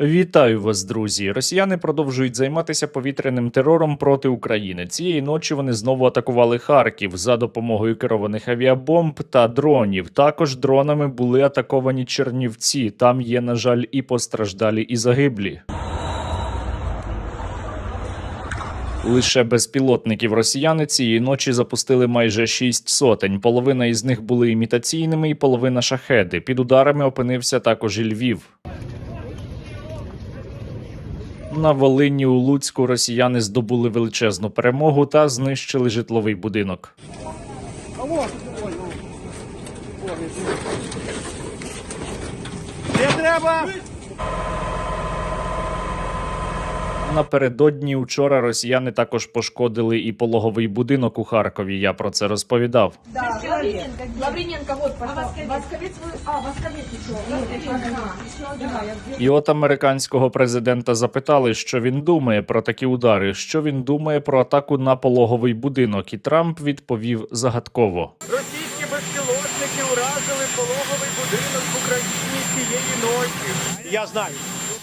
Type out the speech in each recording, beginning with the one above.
Вітаю вас, друзі! Росіяни продовжують займатися повітряним терором проти України. Цієї ночі вони знову атакували Харків за допомогою керованих авіабомб та дронів. Також дронами були атаковані Чернівці. Там є, на жаль, і постраждалі, і загиблі. Лише безпілотників росіяни цієї ночі запустили майже шість сотень. Половина із них були імітаційними, і половина шахеди. Під ударами опинився також і Львів. На Волині у Луцьку росіяни здобули величезну перемогу та знищили житловий будинок. Не треба! Напередодні учора росіяни також пошкодили і пологовий будинок у Харкові. Я про це розповідав. Да, вот. Восковец, а, Восковец. І от американського президента запитали, що він думає про такі удари, що він думає про атаку на пологовий будинок. І Трамп відповів загадково. Російські безпілотники уразили пологовий будинок в Україні цієї ночі. Я знаю.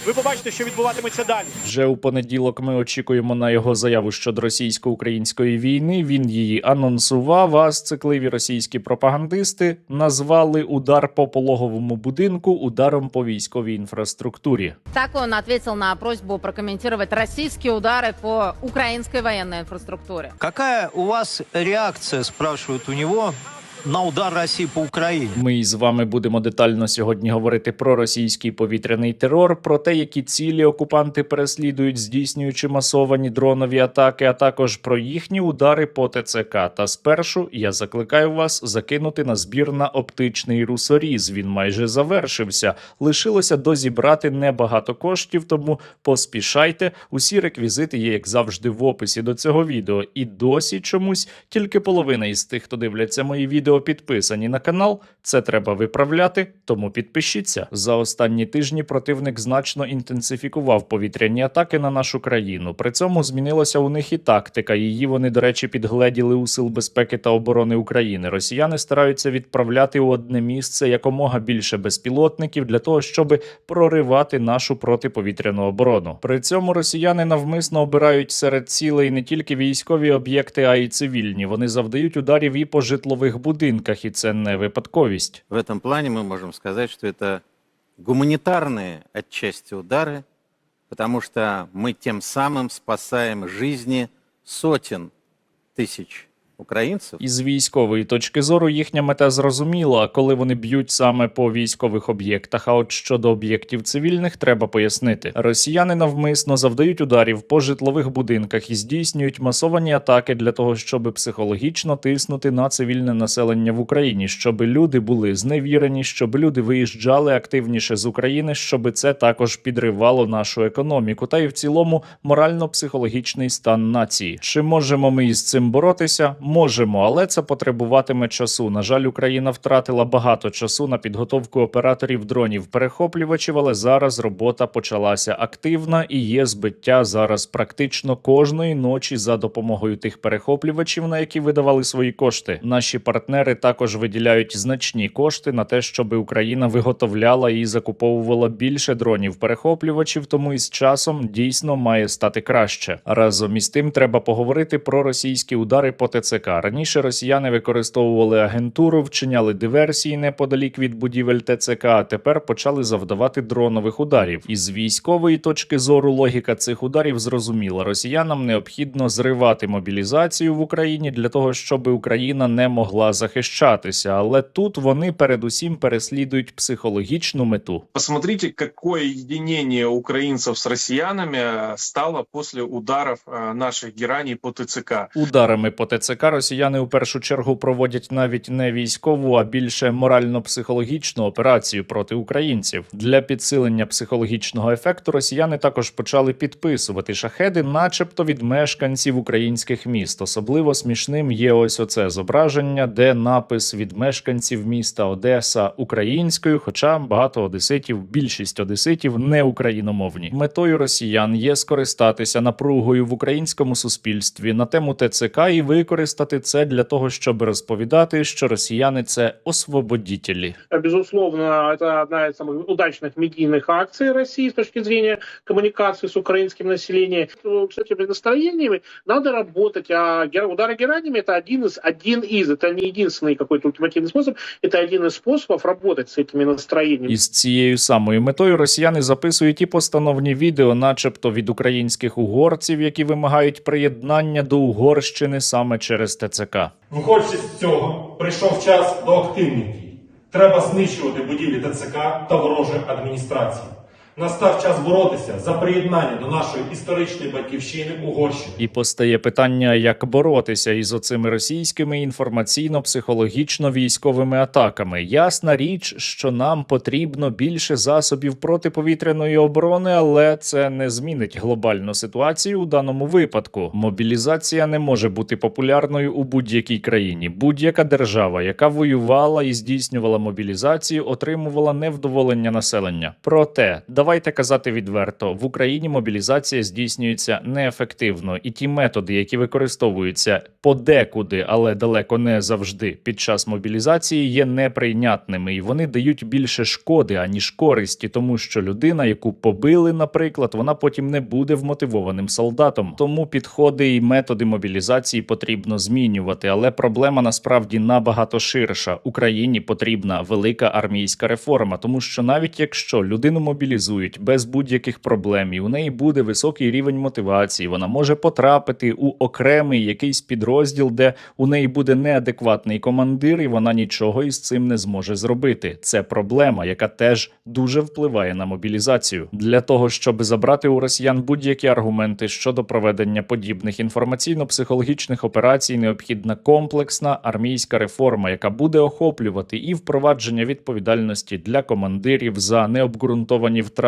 Ви побачите, що відбуватиметься далі. Вже у понеділок ми очікуємо на його заяву щодо російсько-української війни. Він її анонсував. А сцикливі російські пропагандисти назвали удар по пологовому будинку ударом по військовій інфраструктурі. Так он ответил на просьбу прокомментировать российские удары по украинской военной инфраструктуре. Какая у вас реакция, спрашивают у него, на удар России по Украине? Ми із вами будемо детально сьогодні говорити про російський повітряний терор, про те, які цілі окупанти переслідують, здійснюючи масовані дронові атаки, а також про їхні удари по ТЦК. Та спершу я закликаю вас закинути на збір на оптичний русоріз. Він майже завершився. Лишилося дозібрати небагато коштів, тому поспішайте. Усі реквізити є, як завжди, в описі до цього відео. І досі чомусь тільки половина із тих, хто дивляться мої відео, підписані на канал. Це треба виправляти, тому підпишіться. За останні тижні противник значно інтенсифікував повітряні атаки на нашу країну. При цьому змінилася у них і тактика. Її вони, до речі, підгледіли у сил безпеки та оборони України. Росіяни стараються відправляти у одне місце якомога більше безпілотників для того, щоб проривати нашу протиповітряну оборону. При цьому росіяни навмисно обирають серед цілей не тільки військові об'єкти, а й цивільні. Вони завдають ударів і по житлових будинках, і це не випадковість. В этом плане мы можем сказать, что это гуманитарные отчасти удары, потому что мы тем самым спасаем жизни сотен тысяч украинцев. Із військової точки зору їхня мета зрозуміла, коли вони б'ють саме по військових об'єктах. А от щодо об'єктів цивільних, треба пояснити. Росіяни навмисно завдають ударів по житлових будинках і здійснюють масовані атаки для того, щоб психологічно тиснути на цивільне населення в Україні, щоб люди були зневірені, щоб люди виїжджали активніше з України, щоб це також підривало нашу економіку, та й в цілому морально-психологічний стан нації. Чи можемо ми із цим боротися? Можемо, але це потребуватиме часу. На жаль, Україна втратила багато часу на підготовку операторів дронів перехоплювачів, але зараз робота почалася активна і є збиття зараз практично кожної ночі за допомогою тих перехоплювачів, на які видавали свої кошти. Наші партнери також виділяють значні кошти на те, щоб Україна виготовляла і закуповувала більше дронів перехоплювачів, тому із часом дійсно має стати краще. Разом із тим треба поговорити про російські удари по ТЦК. Раніше росіяни використовували агентуру, вчиняли диверсії неподалік від будівель ТЦК. А тепер почали завдавати дронових ударів. Із військової точки зору логіка цих ударів зрозуміла. Росіянам необхідно зривати мобілізацію в Україні для того, щоб Україна не могла захищатися. Але тут вони передусім переслідують психологічну мету. Посмотрите, какое единение украинцев с россиянами э, стало после ударов э, наших гераний по ТЦК. Ударами по ТЦК росіяни у першу чергу проводять навіть не військову, а більше морально-психологічну операцію проти українців. Для підсилення психологічного ефекту росіяни також почали підписувати шахеди, начебто від мешканців українських міст. Особливо смішним є ось оце зображення, де напис від мешканців міста Одеса українською, хоча багато одеситів, більшість одеситів не україномовні. Метою росіян є скористатися напругою в українському суспільстві на тему ТЦК і використати використати це для того, щоб розповідати, що росіяни це освободітелі. Безусловно, это одна из самых удачных медийных акций России с точки зрения коммуникации с украинским населением. Ну, С этими настроениями надо работать. А гер- удары гераниями это один из, один из, это не единственный какой-то ультимативный способ, это один из способов работать с этими настроениями. Із цією самою метою росіяни записують і постановні відео, начебто від українських угорців, які вимагають приєднання до Угорщини саме через ТЦК. Виходячи з цього, прийшов час до активних дій. Треба знищувати будівлі ТЦК та ворожої адміністрації. Настав час боротися за приєднання до нашої історичної батьківщини Угорщини. І постає питання, як боротися із оцими російськими інформаційно-психологічно-військовими атаками. Ясна річ, що нам потрібно більше засобів протиповітряної оборони, але це не змінить глобальну ситуацію у даному випадку. Мобілізація не може бути популярною у будь-якій країні. Будь-яка держава, яка воювала і здійснювала мобілізацію, отримувала невдоволення населення. Проте давайте казати відверто: в Україні мобілізація здійснюється неефективно, і ті методи, які використовуються подекуди, але далеко не завжди під час мобілізації, є неприйнятними, і вони дають більше шкоди аніж користі, тому що людина, яку побили, наприклад, вона потім не буде вмотивованим солдатом. Тому підходи і методи мобілізації потрібно змінювати. Але проблема насправді набагато ширша. Україні потрібна велика армійська реформа, тому що навіть якщо людину мобілізують без будь-яких проблем, і у неї буде високий рівень мотивації, вона може потрапити у окремий якийсь підрозділ, де у неї буде неадекватний командир, і вона нічого із цим не зможе зробити. Це проблема, яка теж дуже впливає на мобілізацію. Для того щоб забрати у росіян будь-які аргументи щодо проведення подібних інформаційно-психологічних операцій, необхідна комплексна армійська реформа, яка буде охоплювати і впровадження відповідальності для командирів за необґрунтовані втрати,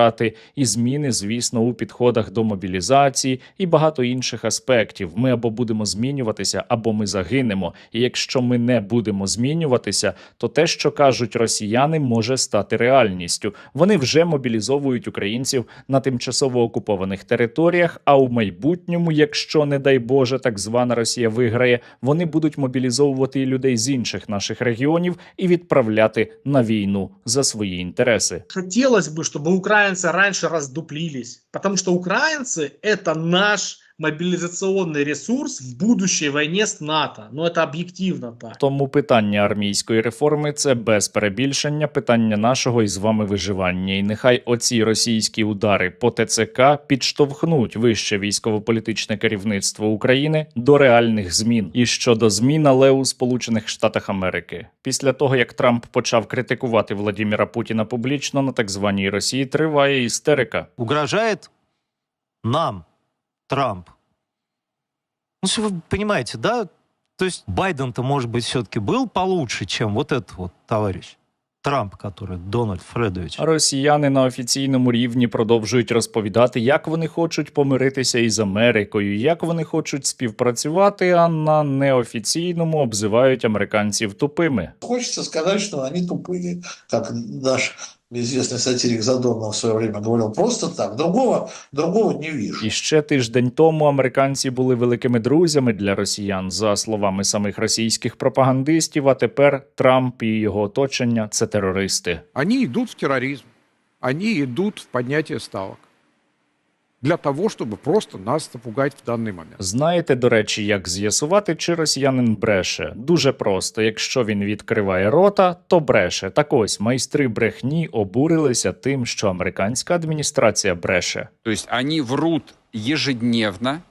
і зміни, звісно, у підходах до мобілізації і багато інших аспектів. Ми або будемо змінюватися, або ми загинемо. І якщо ми не будемо змінюватися, то те, що кажуть росіяни, може стати реальністю. Вони вже мобілізовують українців на тимчасово окупованих територіях. А у майбутньому, якщо не дай Боже, так звана Росія виграє, вони будуть мобілізовувати людей з інших наших регіонів і відправляти на війну за свої інтереси. Хотелось бы, чтобы украинцы раньше раздуплились, потому что украинцы это наш мобилизационный ресурс в будущей войне с НАТО. Но это объективно так. Тому питання армійської реформи це без перебільшення питання нашого із вами виживання. І нехай оці російські удари по ТЦК підштовхнуть вище військово-політичне керівництво України до реальних змін. І щодо змін, але у Сполучених Штатах Америки, після того як Трамп почав критикувати Владіміра Путіна публічно на так званій Росії, триває істерика. Угрожает нам Трамп. Ну, что вы понимаете, да? То есть Байден-то, может быть, все-таки был получше, чем вот этот вот товарищ Трамп, который Дональд Фредович. Росіяни на офіційному рівні продовжують розповідати, як вони хочуть помиритися із Америкою, як вони хочуть співпрацювати, а на неофіційному обзивають американців тупими. Хочется сказать, что они тупые, как наш известный сатирик Задорнов в своє время говорив Просто так. Другого, другого не вижу. І ще тиждень тому американці були великими друзями для росіян, за словами самих російських пропагандистів. А тепер Трамп і його оточення це терористи. Вони йдуть в тероризм, вони йдуть в підняття ставок для того, щоб просто нас запугати в даний момент. Знаєте, до речі, як з'ясувати, чи росіянин бреше? Дуже просто. Якщо він відкриває рота, то бреше. Так ось майстри брехні обурилися тим, що американська адміністрація бреше. То вони они врут ежедневно,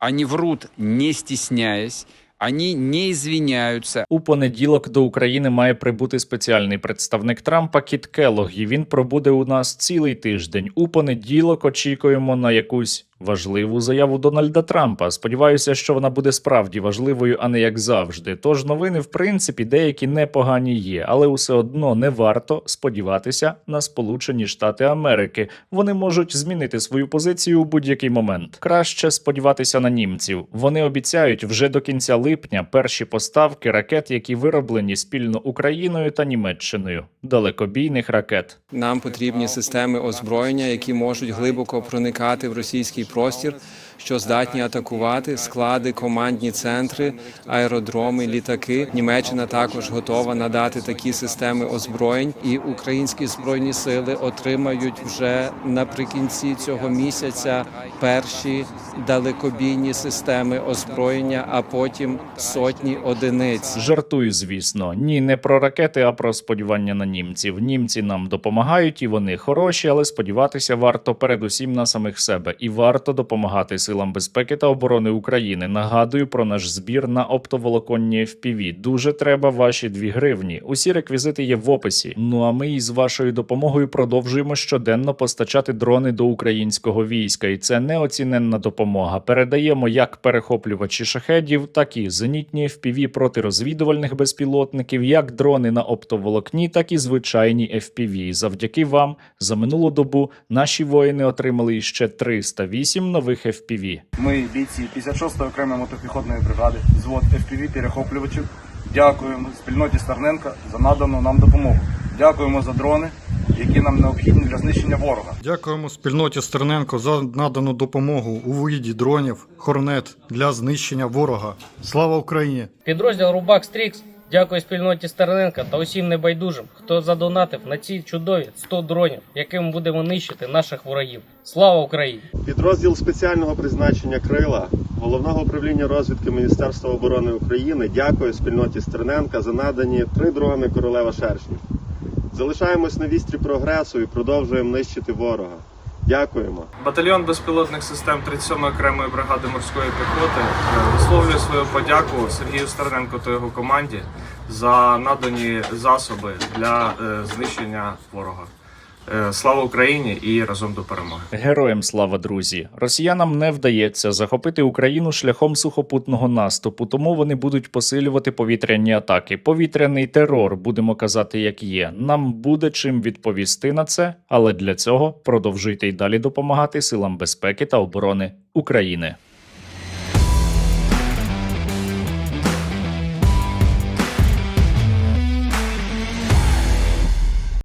они врут не стесняясь, они не извиняются, У понеділок до України має прибути спеціальний представник Трампа Кіт Келлог, і він пробуде у нас цілий тиждень. У понеділок очікуємо на якусь важливу заяву Дональда Трампа. Сподіваюся, що вона буде справді важливою, а не як завжди. Тож новини, в принципі, деякі непогані є, але усе одно не варто сподіватися на Сполучені Штати Америки. Вони можуть змінити свою позицію у будь-який момент. Краще сподіватися на німців. Вони обіцяють вже до кінця липня перші поставки ракет, які вироблені спільно Україною та Німеччиною, далекобійних ракет. Нам потрібні системи озброєння, які можуть глибоко проникати в російський простір, що здатні атакувати склади, командні центри, аеродроми, літаки. Німеччина також готова надати такі системи озброєнь, і українські збройні сили отримають вже наприкінці цього місяця перші далекобійні системи озброєння, а потім сотні одиниць. Жартую, звісно. Ні, не про ракети, а про сподівання на німців. Німці нам допомагають, і вони хороші, але сподіватися варто передусім на самих себе. І варто допомагати силам безпеки та оборони України. Нагадую про наш збір на оптоволоконні FPV. Дуже треба ваші дві гривні. Усі реквізити є в описі. Ну а ми із вашою допомогою продовжуємо щоденно постачати дрони до українського війська, і це неоціненна допомога. Передаємо як перехоплювачі шахедів, так і зенітні FPV протирозвідувальних безпілотників, як дрони на оптоволокні, так і звичайні FPV. Завдяки вам за минулу добу наші воїни отримали ще 308 нових FPV. Ми, бійці 56-ї окремої мотопіхотної бригади, звод FPV перехоплювачів. Дякуємо спільноті Стерненка за надану нам допомогу. Дякуємо за дрони, які нам необхідні для знищення ворога. Дякуємо спільноті Стерненко за надану допомогу у виді дронів Хорнет для знищення ворога. Слава Україні! Підрозділ Рубак Стрікс дякує спільноті Стерненка та усім небайдужим, хто задонатив на ці чудові 100 дронів, якими будемо нищити наших ворогів. Слава Україні! Підрозділ спеціального призначення Крила головного управління розвідки Міністерства оборони України дякує спільноті Стерненка за надані три дрони королева шершнів. Залишаємось на вістрі прогресу і продовжуємо нищити ворога. Дякуємо. Батальйон безпілотних систем 37-ї окремої бригади морської піхоти е, висловлює свою подяку Сергію Стерненко та його команді за надані засоби для е, знищення ворога. Е, Слава Україні і разом до перемоги! Героям слава, друзі! Росіянам не вдається захопити Україну шляхом сухопутного наступу, тому вони будуть посилювати повітряні атаки. Повітряний терор, будемо казати, як є. Нам буде чим відповісти на це, але для цього продовжуйте й далі допомагати силам безпеки та оборони України.